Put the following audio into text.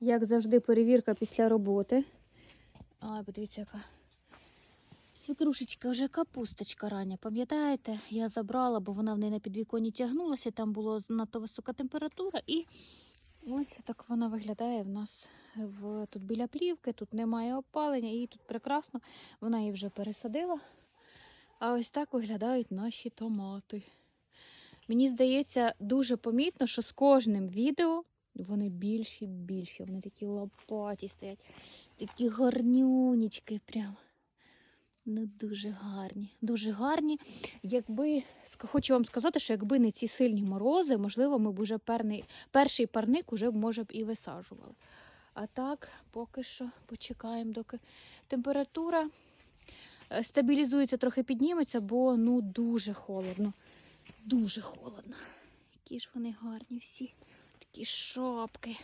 Як завжди, перевірка після роботи. Ай, подивіться, яка свікрушечка, вже капусточка рання. Пам'ятаєте, я забрала, бо вона в неї на підвіконні тягнулася, там була надто висока температура. І ось так вона виглядає в нас в, тут біля плівки, тут немає опалення, і тут прекрасно. Вона її вже пересадила. А ось так виглядають наші томати. Мені здається, дуже помітно, що з кожним відео вони більші більші. Вони такі лопаті стоять, такі гарнюнічки прям. Ну, дуже гарні, дуже гарні. Якби хочу вам сказати, що якби не ці сильні морози, можливо, ми б уже перний, перший парник уже може б і висаджували. А так, поки що почекаємо, доки температура е, стабілізується, трохи підніметься, бо ну дуже холодно. Дуже холодно. Які ж вони гарні всі. Такі шапки.